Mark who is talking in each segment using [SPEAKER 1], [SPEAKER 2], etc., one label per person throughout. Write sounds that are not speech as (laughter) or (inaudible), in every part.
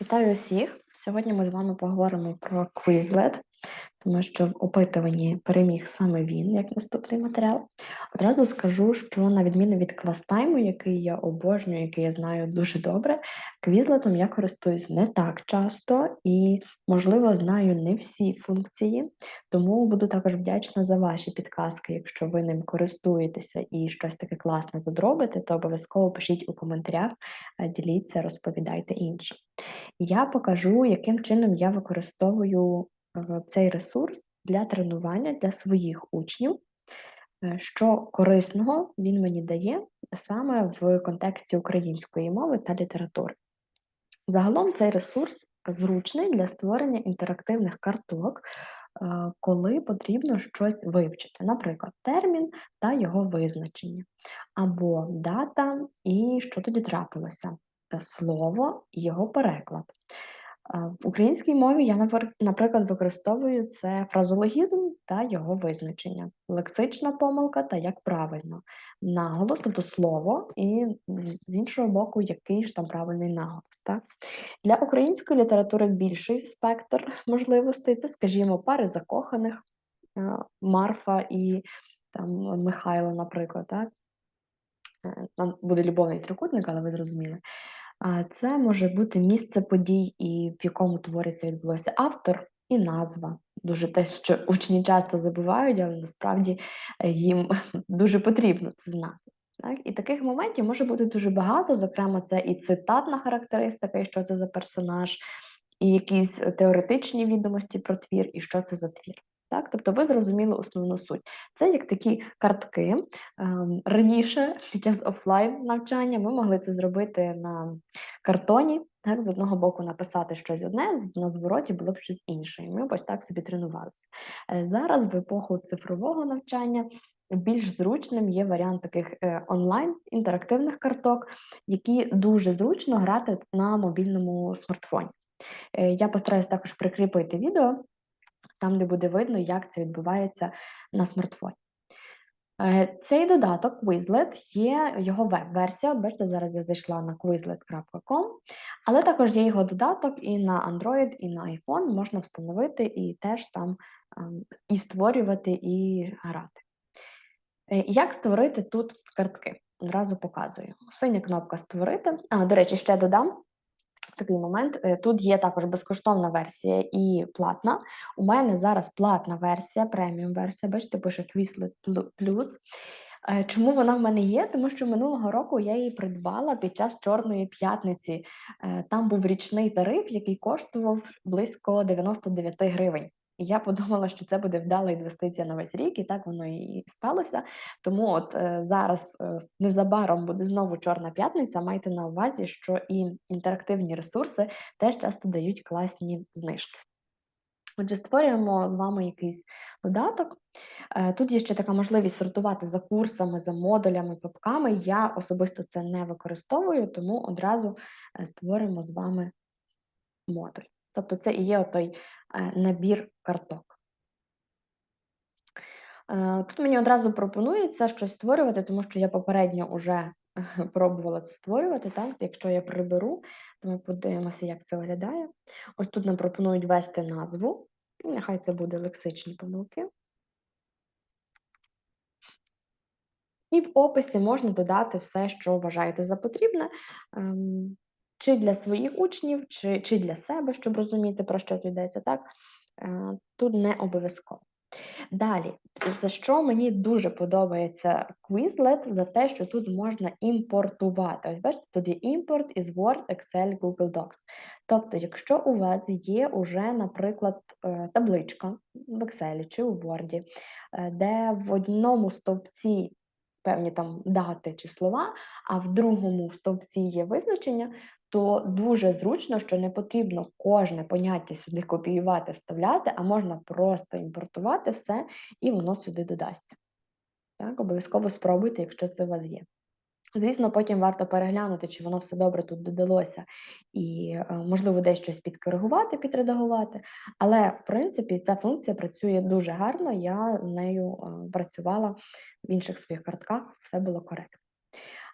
[SPEAKER 1] Вітаю усіх! Сьогодні ми з вами поговоримо про Quizlet, тому що в опитуванні переміг саме він як наступний матеріал. Одразу скажу, що на відміну від кластайму, який я обожнюю, який я знаю дуже добре, Quizlet я користуюсь не так часто і, можливо, знаю не всі функції, тому буду також вдячна за ваші підказки. Якщо ви ним користуєтеся і щось таке класне тут робите, то обов'язково пишіть у коментарях, е, діліться, розповідайте іншим. Я покажу, яким чином я використовую цей ресурс для тренування для своїх учнів, е, що корисного він мені дає саме в контексті української мови та літератури. Загалом цей ресурс зручний для створення інтерактивних карток, е, коли потрібно щось вивчити, наприклад, термін та його визначення, або дата і що тоді трапилося, слово і його переклад. В українській мові я, наприклад, використовую це фразологізм та його визначення, лексична помилка та як правильно, наголос, тобто слово, і з іншого боку, який ж там правильний наголос. Так? Для української літератури більший спектр можливостей це, скажімо, пари закоханих Марфа і там, Михайло, наприклад. Так? Е, буде любовний трикутник, але ви зрозуміли. А це може бути місце подій, і в якому це відбулося автор і назва. Дуже те, що учні часто забувають, але насправді е, їм (laughs) дуже потрібно це знати. Так? І таких моментів може бути дуже багато. Зокрема, це і цитатна характеристика, і що це за персонаж, і якісь теоретичні відомості про твір, і що це за твір. Так? Тобто ви зрозуміли основну суть. Це як такі картки. Ем, раніше, під час офлайн навчання, ми могли це зробити на картоні, так, з одного боку написати щось одне, на звороті було б щось інше. І ми ось так собі тренувалися. Е, зараз, в епоху цифрового навчання, більш зручним є варіант таких е, онлайн інтерактивних карток, які дуже зручно грати на мобільному смартфоні. Е, я постараюсь також прикріпити відео там, де буде видно, як це відбувається на смартфоні. Е, цей додаток Quizlet є його веб-версія. От бачите, зараз я зайшла на quizlet.com, але також є його додаток і на Android, і на iPhone можна встановити і теж там ем, і створювати, і грати. Е, як створити тут картки? Одразу показую. Синя кнопка Створити. А, До речі, ще додам такий момент. Е, тут є також безкоштовна версія і платна. У мене зараз платна версія, преміум версія, бачите, пише Quizlet Plus. Е, чому вона в мене є? Тому що минулого року я її придбала під час Чорної п'ятниці. Е, там був річний тариф, який коштував близько 99 гривень. І я подумала, що це буде вдала інвестиція на весь рік, і так воно і сталося. Тому от е, зараз е, незабаром буде знову Чорна п'ятниця. Майте на увазі, що і інтерактивні ресурси теж часто дають класні знижки. Отже, створюємо з вами якийсь додаток. Е, тут є ще така можливість сортувати за курсами, за модулями, папками. Я особисто це не використовую, тому одразу створимо з вами модуль. Тобто це і є той е, набір карток. Е, тут мені одразу пропонується щось створювати, тому що я попередньо вже пробувала це створювати. Так? Якщо я приберу, то ми подивимося, як це виглядає. Ось тут нам пропонують ввести назву, і нехай це буде лексичні помилки. І в описі можна додати все, що вважаєте за потрібне. Чи для своїх учнів, чи чи для себе, щоб розуміти, про що тут йдеться, так? Е, тут не обов'язково. Далі, за що мені дуже подобається Quizlet, за те, що тут можна імпортувати. Ось бачите, тут є імпорт із Word, Excel, Google Docs. Тобто, якщо у вас є уже, наприклад, е, табличка в Excel чи у Word, е, де в одному стовпці певні там дати чи слова, а в другому стовпці є визначення, то дуже зручно, що не потрібно кожне поняття сюди копіювати, вставляти, а можна просто імпортувати все і воно сюди додасться. Так, Обов'язково спробуйте, якщо це у вас є. Звісно, потім варто переглянути, чи воно все добре тут додалося, і, е, можливо, десь щось підкоригувати, підредагувати. Але, в принципі, ця функція працює дуже гарно, я нею е, працювала в інших своїх картках, все було коректно.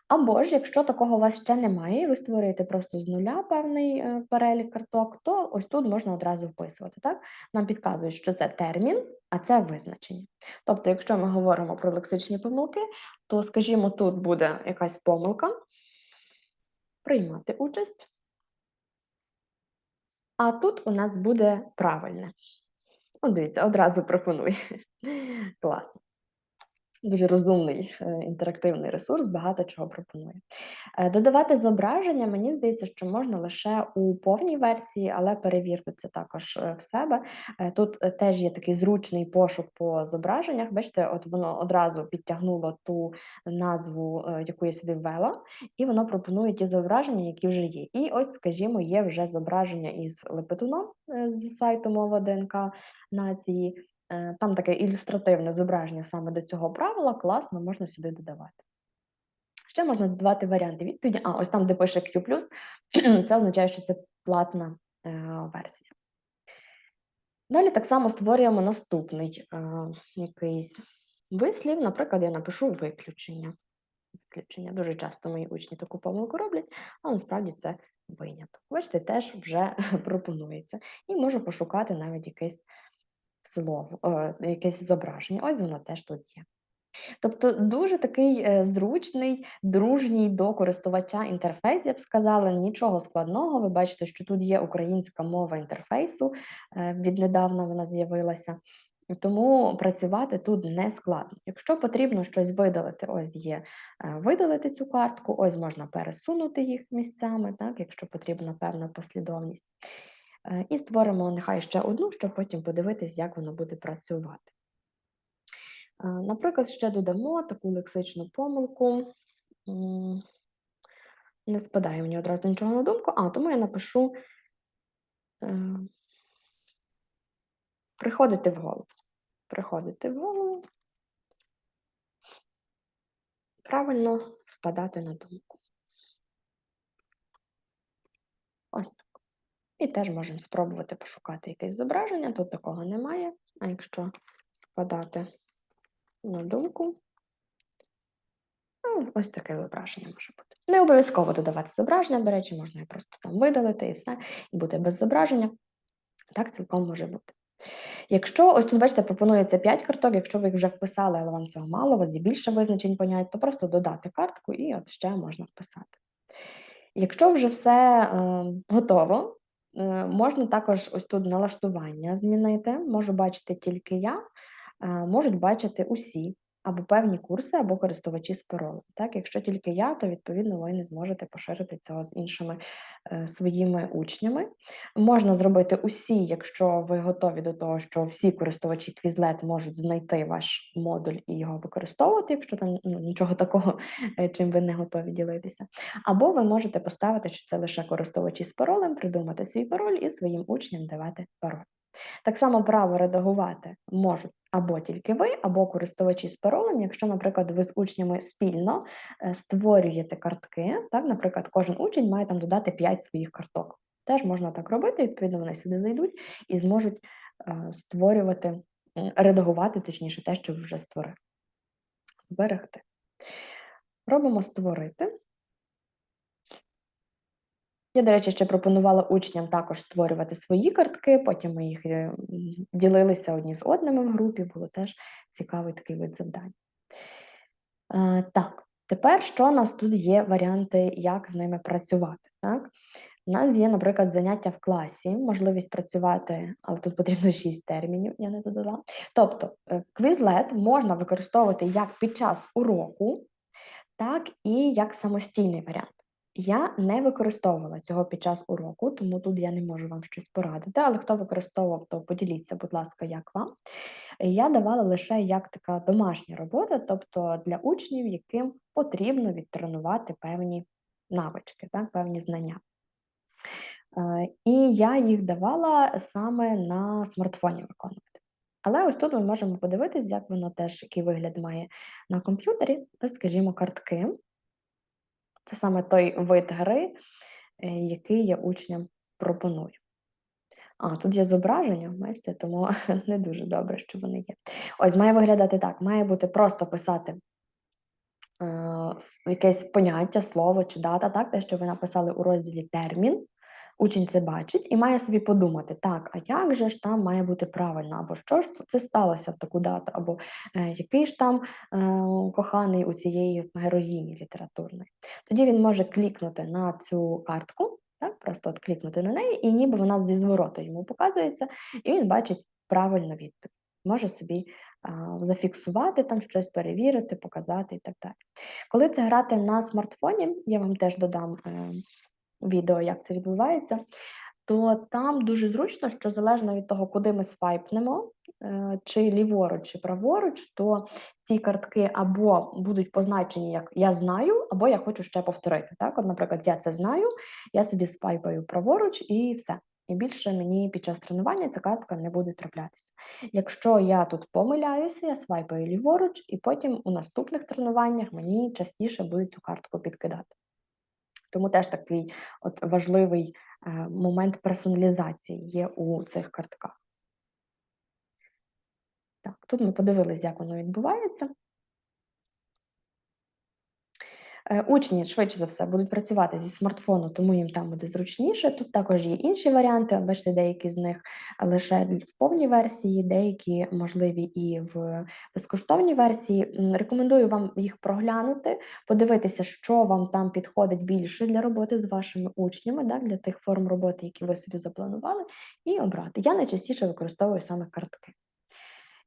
[SPEAKER 1] Або ж, якщо такого у вас ще немає, ви створюєте просто з нуля певний е, перелік карток, то ось тут можна одразу вписувати. Так? Нам підказують, що це термін, а це визначення. Тобто, якщо ми говоримо про лексичні помилки, то, скажімо, тут буде якась помилка, приймати участь. А тут у нас буде правильне. От дивіться, одразу пропоную. (laughs) Класно. Дуже розумний е, інтерактивний ресурс, багато чого пропонує. Е, додавати зображення, мені здається, що можна лише у повній версії, але перевірте це також е, в себе. Тут теж є такий зручний пошук по зображеннях. Бачите, от воно одразу підтягнуло ту назву, яку я сюди ввела, і воно пропонує ті зображення, які вже є. І ось, скажімо, є вже зображення із Лепетуном з сайту мова ДНК нації. Е, там таке ілюстративне зображення саме до цього правила, класно, можна сюди додавати. Ще можна додавати варіанти відповіді. А, ось там, де пише Q, (clears throat) це означає, що це платна е, версія. Далі так само створюємо наступний е, якийсь вислів. Наприклад, я напишу виключення. Виключення. Дуже часто мої учні таку помилку роблять, але насправді це виняток. Бачите, теж вже (laughs) пропонується. І можу пошукати навіть якийсь слово, е, якесь зображення. Ось воно теж тут є. Тобто дуже такий е, зручний, дружній до користувача інтерфейс, я б сказала, нічого складного. Ви бачите, що тут є українська мова інтерфейсу, е, віднедавна вона з'явилася. Тому працювати тут не складно. Якщо потрібно щось видалити, ось є видалити цю картку, ось можна пересунути їх місцями, так, якщо потрібна певна послідовність. Е, і створимо нехай ще одну, щоб потім подивитись, як воно буде працювати. Е, наприклад, ще додамо таку лексичну помилку. Не спадає мені одразу нічого на думку, а тому я напишу е, приходити в голову. Приходити в голову. Правильно спадати на думку. Ось так. І теж можемо спробувати пошукати якесь зображення, тут такого немає. А якщо складати на думку, ну, ось таке зображення може бути. Не обов'язково додавати зображення, до речі, можна і просто там видалити і все, і бути без зображення. Так цілком може бути. Якщо, ось тут, бачите, пропонується 5 карток, якщо ви їх вже вписали, але вам цього мало, от є більше визначень понять, то просто додати картку і от ще можна вписати. Якщо вже все е, готово, можна також ось тут налаштування змінити, можу бачити тільки я, е, можуть бачити усі або певні курси, або користувачі з паролем. Так, Якщо тільки я, то відповідно ви не зможете поширити цього з іншими е, своїми учнями. Можна зробити усі, якщо ви готові до того, що всі користувачі Quizlet можуть знайти ваш модуль і його використовувати, якщо там ну, нічого такого, е, чим ви не готові ділитися. Або ви можете поставити, що це лише користувачі з паролем, придумати свій пароль і своїм учням давати пароль. Так само право редагувати можуть або тільки ви, або користувачі з паролем, якщо, наприклад, ви з учнями спільно е, створюєте картки, так, наприклад, кожен учень має там додати 5 своїх карток. Теж можна так робити, відповідно, вони сюди зайдуть і зможуть е, створювати, редагувати, точніше, те, що ви вже створили. Зберегти. Робимо створити. Я, до речі, ще пропонувала учням також створювати свої картки, потім ми їх е, ділилися одні з одними в групі, було теж цікавий такий вид завдань. Е, так, тепер що у нас тут є варіанти, як з ними працювати? Так? У нас є, наприклад, заняття в класі, можливість працювати, але тут потрібно 6 термінів, я не додала. Тобто, е, Quizlet можна використовувати як під час уроку, так і як самостійний варіант. Я не використовувала цього під час уроку, тому тут я не можу вам щось порадити. Але хто використовував, то поділіться, будь ласка, як вам. Я давала лише як така домашня робота, тобто для учнів, яким потрібно відтренувати певні навички, так, певні знання. Е, і я їх давала саме на смартфоні виконувати. Але ось тут ми можемо подивитись, як воно теж який вигляд має на комп'ютері, ось, скажімо, картки. Це саме той вид гри, е, який я учням пропоную. А, тут є зображення, бачите, тому (laughs) не дуже добре, що вони є. Ось, має виглядати так: має бути просто писати е, якесь поняття, слово чи дата, так, те, що ви написали у розділі термін. Учень це бачить і має собі подумати, так, а як же ж там має бути правильно, або що ж це сталося в таку дату, або е, який ж там е, коханий у цієї героїні літературної. Тоді він може клікнути на цю картку, так, просто от клікнути на неї, і ніби вона зі звороту йому показується, і він бачить правильну відповідь. Може собі зафіксувати там щось, перевірити, показати і так далі. Коли це грати на смартфоні, я вам теж додам е, відео, як це відбувається, то там дуже зручно, що залежно від того, куди ми свайпнемо, е, чи ліворуч, чи праворуч, то ці картки або будуть позначені як я знаю, або я хочу ще повторити. Так, от, наприклад, я це знаю, я собі свайпаю праворуч і все. І більше мені під час тренування ця картка не буде траплятися. Якщо я тут помиляюся, я свайпаю ліворуч, і потім у наступних тренуваннях мені частіше буде цю картку підкидати. Тому теж такий от важливий е, момент персоналізації є у цих картках. Так, тут ми подивилися, як воно відбувається. Е, Учні швидше за все будуть працювати зі смартфону, тому їм там буде зручніше. Тут також є інші варіанти. Бачите, деякі з них лише в повній версії, деякі можливі і в безкоштовній версії. Рекомендую вам їх проглянути, подивитися, що вам там підходить більше для роботи з вашими учнями, да, для тих форм роботи, які ви собі запланували, і обрати. Я найчастіше використовую саме картки.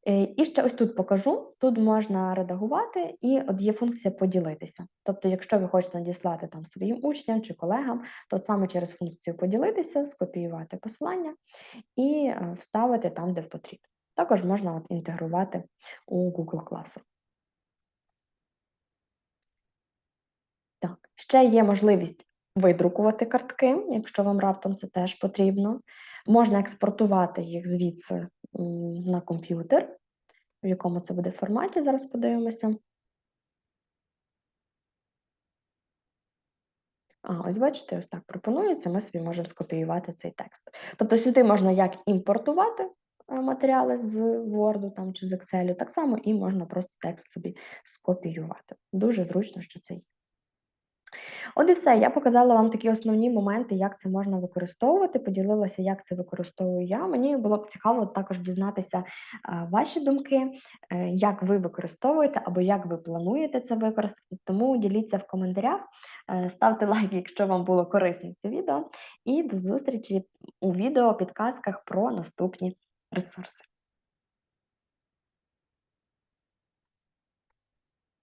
[SPEAKER 1] Е, І ще ось тут покажу. Тут можна редагувати, і от є функція поділитися. Тобто, якщо ви хочете надіслати там своїм учням чи колегам, то от саме через функцію поділитися, скопіювати посилання і е, вставити там, де потрібно. Також можна от інтегрувати у Google Classroom. Так, ще є можливість видрукувати картки, якщо вам раптом це теж потрібно. Можна експортувати їх звідси на комп'ютер, в якому це буде форматі, зараз подивимося. А, ось бачите, ось так пропонується, ми собі можемо скопіювати цей текст. Тобто сюди можна як імпортувати е, матеріали з Word там, чи з Excel, так само і можна просто текст собі скопіювати. Дуже зручно, що це є. От і все. Я показала вам такі основні моменти, як це можна використовувати. Поділилася, як це використовую я. Мені було б цікаво також дізнатися ваші думки, е, як ви використовуєте або як ви плануєте це використати. Тому діліться в коментарях, е, ставте (laughs) лайк, якщо вам було корисне це відео. І до зустрічі у відео підказках про наступні ресурси.